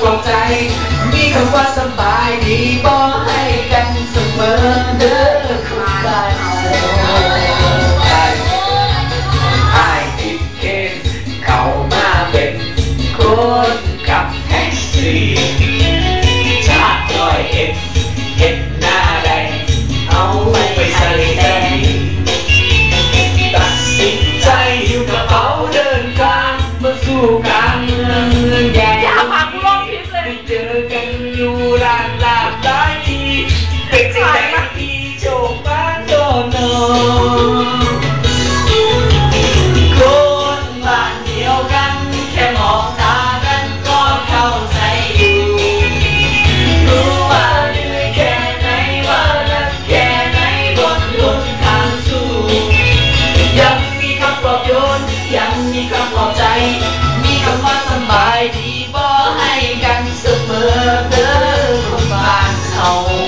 กลอมใจ มีคำว่าสบายดีบอก อยู่หลานหลานหลายดีเป็นใจดีโชคบ้านโดนนอนคนบ้านเดียวกัน แค่มองตากันก็เข้าใจรู้ว่าเหนื่แค่ไหนว่ารักแค่ไหนบนหนทางสู้ยังมีคำปลอบโยนยังมีคำปลอบใจ now.